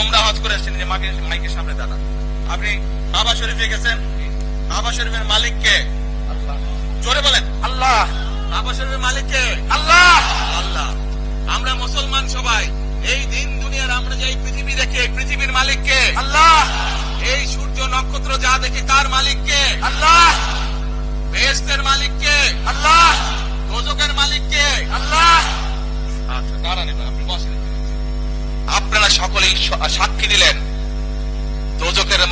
ওমরা হজ করে আসছেন যে মাকে মাইকের সামনে দাঁড়ান। আপনি কাবা শরীফে গেছেন? কাবা শরীফের মালিক কে? জোরে বলেন। আল্লাহ। কাবা শরীফের মালিক কে? আল্লাহ। আল্লাহ। আমরা মুসলমান সবাই এই দিন দুনিয়ার আমরা যে এই পৃথিবী দেখি এই পৃথিবীর মালিক কে? আল্লাহ। এই সূর্য নক্ষত্র যা দেখি তার মালিক কে?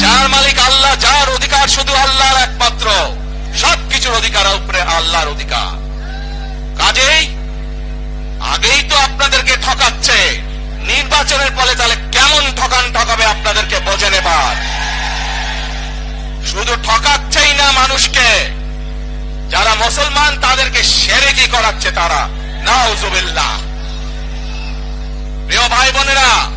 যার মালিক আল্লাহ, যার অধিকার শুধু আল্লাহর একমাত্র। সবকিছুর অধিকার উপরে আল্লাহর অধিকার। কাজেই আগেই তো আপনাদেরকে ঠকাচ্ছে। নির্বাচনের ফলে তাহলে কেমন ঠকান ঠকাবে আপনাদেরকে বোঝে নেবার শুধু ঠকাচ্ছেই না মানুষকে। যারা মুসলমান, তাদেরকে সেরেকি করাচ্ছে তারা? নাউজুবিল্লাহ। প্রিয় ভাই বোনেরা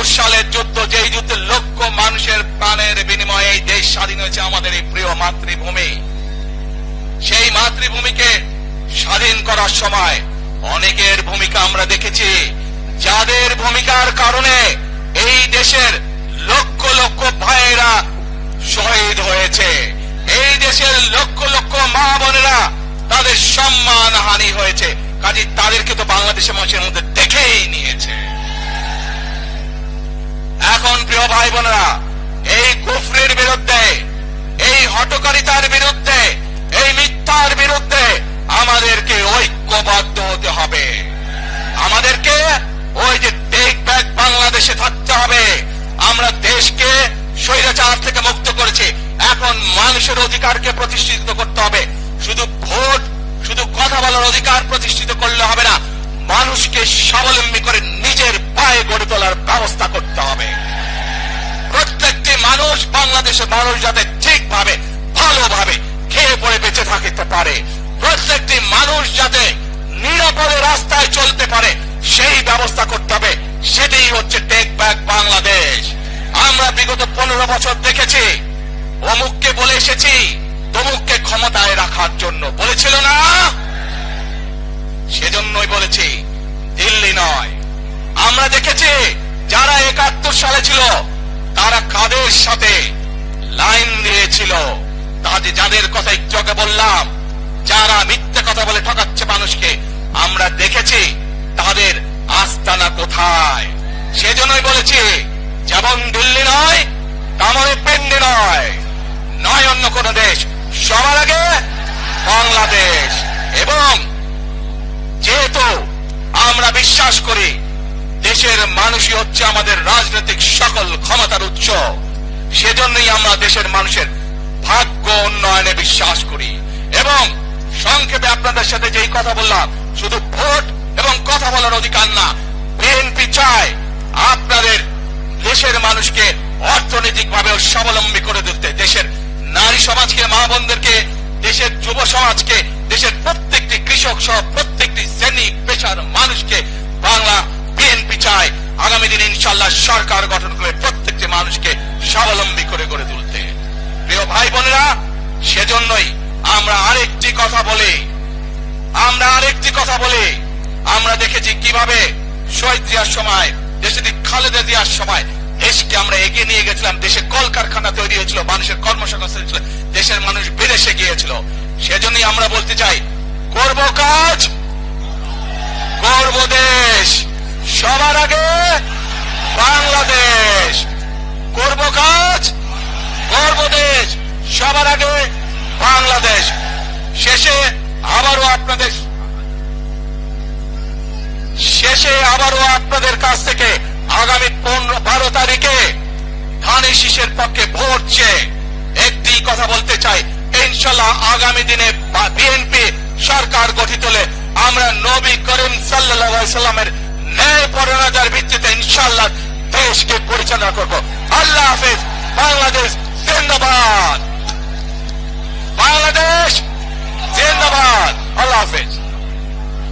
একাত্তর সালের যুদ্ধ, যেই যুদ্ধে লক্ষ মানুষের প্রাণের বিনিময়ে এই দেশ স্বাধীন হয়েছে আমাদের এই প্রিয় মাতৃভূমি। সেই মাতৃভূমিকে স্বাধীন করার সময় অনেকের ভূমিকা আমরা দেখেছি। যাদের ভূমিকার কারণে এই দেশের লক্ষ লক্ষ ভাইয়েরা শহীদ হয়েছে। এই দেশের লক্ষ লক্ষ মা বোনেরা তাদের সম্মান হানি হয়েছে। কাজে তাদেরকে তো বাংলাদেশের মানুষের মধ্যে দেখেই নিয়েছে। প্রিয় ভাই বোনেরা এই কুফরের বিরুদ্ধে, এই হটকারিতার বিরুদ্ধে, এই মিথ্যার বিরুদ্ধে আমাদেরকে ঐক্যবদ্ধ হতে হবে। আমাদেরকে ওই যে টেক ব্যাক বাংলাদেশে থাকতে হবে। আমরা দেশকে স্বৈরাচার থেকে মুক্ত করেছি। এখন মানুষের অধিকারকে প্রতিষ্ঠিত করতে হবে। শুধু ভোট, শুধু কথা বলার অধিকার প্রতিষ্ঠিত করলে হবে না। মানুষকে স্বাবলম্বী করে নিজের পায়ে গড়ে তোলার ব্যবস্থা করতে বাংলাদেশের মানুষ যাতে ঠিকভাবে, ভালোভাবে খেয়ে পড়ে বেঁচে থাকতে পারে। প্রত্যেকটি মানুষ যাতে নিরাপদে রাস্তায় চলতে পারে, সেই ব্যবস্থা করতে হবে। সেটাই হচ্ছে টেক ব্যাক বাংলাদেশ আমরা বিগত পনেরো বছর দেখেছি, অমুককে বলে এসেছি, তমুককে ক্ষমতায় রাখার জন্য। বলেছিল না? সেজন্যই বলেছি, দিল্লি নয়। আমরা দেখেছি, যারা একাত্তর সালে ছিল, তারা কাদের সাথে লাইন দিয়েছিল। তাদের যাদের কথা একটু আগে বললাম, যারা মিথ্যে কথা বলে ঠকাচ্ছে মানুষকে, আমরা দেখেছি তাদের আস্তানা কোথায়। সেজন্যই বলেছি, যেমন দিল্লি নয় তেমন পেন্ডে নয়। নয় অন্য কোন দেশ, সবার আগে বাংলাদেশ। এবং যেহেতু আমরা বিশ্বাস করি, দেশের মানুষই হচ্ছে আমাদের রাজনৈতিক সকল ক্ষমতার উৎস সেজন্যই আমরা দেশের মানুষের ভাগ্য উন্নয়নে বিশ্বাস করি। এবং সংক্ষেপে আপনাদের সাথে যেই কথা বললাম, শুধু ভোট এবং কথা বলার অধিকার না বিএনপি চায় আপনাদের দেশের মানুষকে অর্থনৈতিক ভাবে স্বাবলম্বী করে তুলতে। দেশের নারী সমাজকে, মা বোনদেরকে, দেশের যুব সমাজকে, দেশের প্রত্যেকটি কৃষক সহ প্রত্যেকটি শ্রেণি, পেশার মানুষকে বাংলা বিএনপি চায়। আগামী দিন ইনশাল্লাহ সরকার আমরা আরেকটি কথা বলি। আমরা আরেকটি কথা বলি। আমরা দেখেছি কীভাবে শহীদ জিয়ার সময়, দেশে খালেদা জিয়ার সময়, দেশকে আমরা এগিয়ে নিয়ে গেছিলাম। দেশে কলকারখানা তৈরি হয়েছিল, মানুষের কর্মসংস্থান ছিল দেশের মানুষ বিদেশে গিয়েছিল। সেজন্যই আমরা বলতে চাই, করব কাজ, করব দেশ। সবার আগে বাংলাদেশ। করব কাজ, করব দেশ। সবার আগে বাংলাদেশ। শেষে আবারও আপনাদের, শেষে আবারও আপনাদের কাছ থেকে আগামী পনেরো, বারো তারিখে ধানের শীষের পক্ষে ভোট চেয়ে একটি কথা বলতে চাই। ইনশাল্লাহ আগামী দিনে বিএনপি সরকার গঠিত হলে আমরা নবী করিম সাল্লাহ সাল্লামের ন্যায় পরণতার ভিত্তিতে ইনশাল্লাহ দেশকে পরিচালনা করব। আল্লাহ হাফিজ। বাংলাদেশ জিন্দাবাদ। Bangladesh I love it.